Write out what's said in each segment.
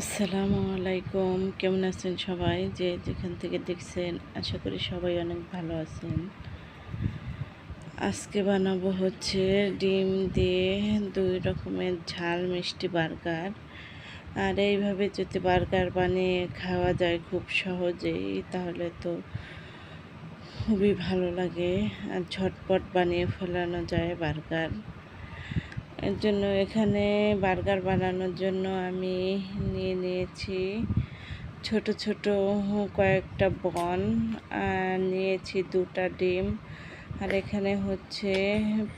আসসালামু আলাইকুম। কেমন আছেন সবাই? যে যেখান থেকে দেখছেন, আশা করি সবাই অনেক ভালো আছেন। আজকে বানাবো হচ্ছে ডিম দিয়ে দুই রকমের ঝাল মিষ্টি বার্গার। আর এইভাবে যদি বার্গার বানিয়ে খাওয়া যায় খুব সহজেই, তাহলে তো খুবই ভালো লাগে। আর ঝটপট বানিয়ে ফেলানো যায় বার্গার। এর জন্য এখানে বার্গার বানানোর জন্য আমি নিয়ে নিয়েছি ছোট ছোট কয়েকটা বন, আর নিয়েছি দুটা ডিম। আর এখানে হচ্ছে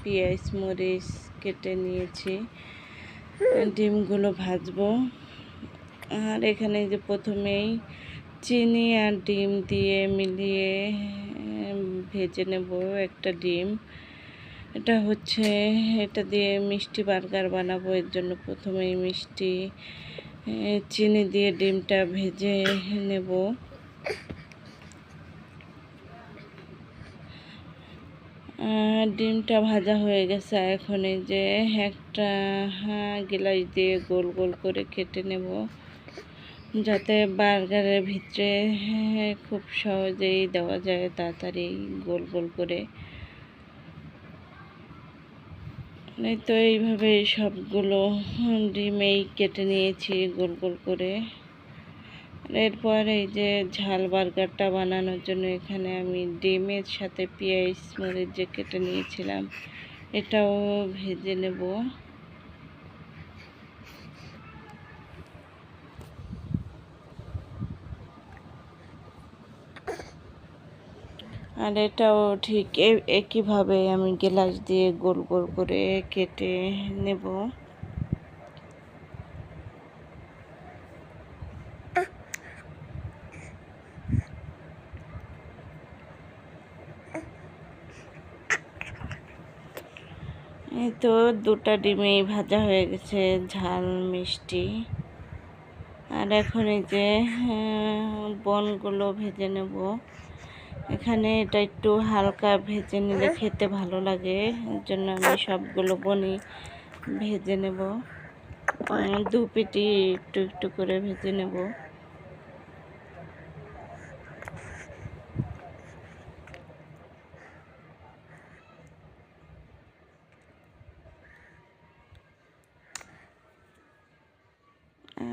পেঁয়াজ, মরিচ কেটে নিয়েছি। ডিমগুলো ভাজবো। আর এখানে যে প্রথমেই চিনি আর ডিম দিয়ে মিলিয়ে ভেজে নেব একটা ডিম। এটা হচ্ছে, এটা দিয়ে মিষ্টি বার্গার বানাবো। এর জন্য প্রথমেই মিষ্টি চিনি দিয়ে ডিমটা ভেজে নেব। ডিমটা ভাজা হয়ে গেছে। এখন এই যে একটা গিলাস দিয়ে গোল গোল করে কেটে নেব। যাতে বার্গারের ভিতরে খুব সহজেই দেওয়া যায় তাড়াতাড়ি গোল গোল করে এই তো এইভাবে সবগুলো ডিমেই কেটে নিয়েছি গোল গোল করে। এরপর এই যে ঝাল বার্গারটা বানানোর জন্য এখানে আমি ডিমের সাথে পেঁয়াজ, মরিচ যে কেটে নিয়েছিলাম, এটাও ভেজে নেব। আর এটাও ঠিক একইভাবে আমি গ্লাস দিয়ে গোল গোল করে কেটে নেব। এই তো দুটা ডিমেই ভাজা হয়ে গেছে, ঝাল, মিষ্টি। আর এখন এই যে বনগুলো ভেজে নেব। এখানে এটা একটু হালকা ভেজে নিলে খেতে ভালো লাগে। এর জন্য আমি সবগুলো বনি ভেজে নেব। দু পিটি একটু একটু করে ভেজে নেব।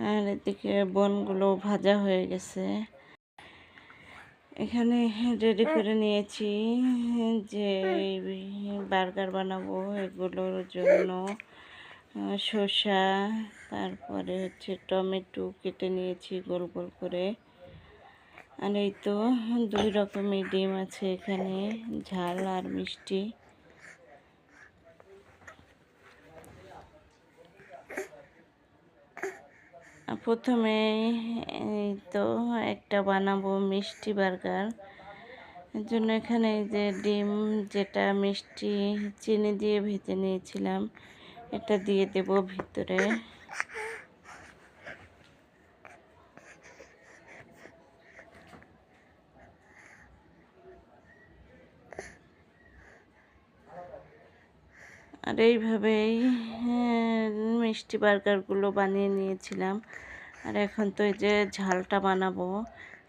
আর এদিকে বনগুলো ভাজা হয়ে গেছে। এখানে রেডি করে নিয়েছি যে বার্গার বানাবো এগুলোর জন্য শসা তারপরে হচ্ছে টমেটো কেটে নিয়েছি গোল গোল করে। আর এই তো দুই রকমের ডিম আছে এখানে ঝাল আর মিষ্টি। প্রথমে এই তো একটা বানাবো মিষ্টি বার্গার। এর জন্য এখানে যে ডিম যেটা মিষ্টি চিনি দিয়ে ভেজে নিয়েছিলাম, এটা দিয়ে দেব ভিতরে। আর এইভাবেই হ্যাঁ, মিষ্টি বার্গারগুলো বানিয়ে নিয়েছিলাম। আর এখন তো এই যে ঝালটা বানাবো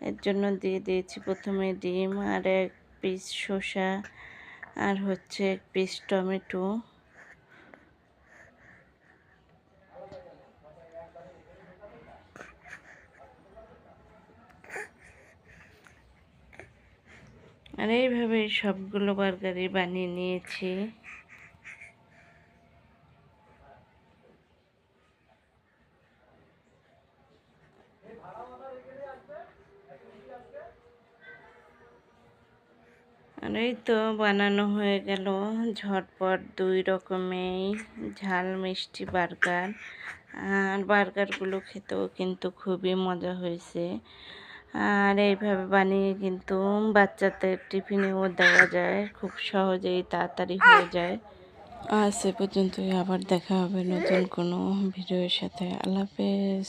এর জন্য দিয়ে দিয়েছি প্রথমে ডিম আর এক পিস শসা আর হচ্ছে এক পিস টমেটো। আর এইভাবে সবগুলো বার্গারই বানিয়ে নিয়েছি। আর এই তো বানানো হয়ে গেল। ঝটপট দুই রকমের ঝাল মিষ্টি বার্গার। আর বার্গারগুলো খেতেও কিন্তু খুবই মজা হয়েছে। আর এইভাবে বানিয়ে কিন্তু বাচ্চাদের টিফিনেও দেওয়া যায়। খুব সহজেই তাড়াতাড়ি হয়ে যায়। আর সে পর্যন্তই। আবার দেখা হবে নতুন কোনো ভিডিওর সাথে। আল্লাহ হাফেজ।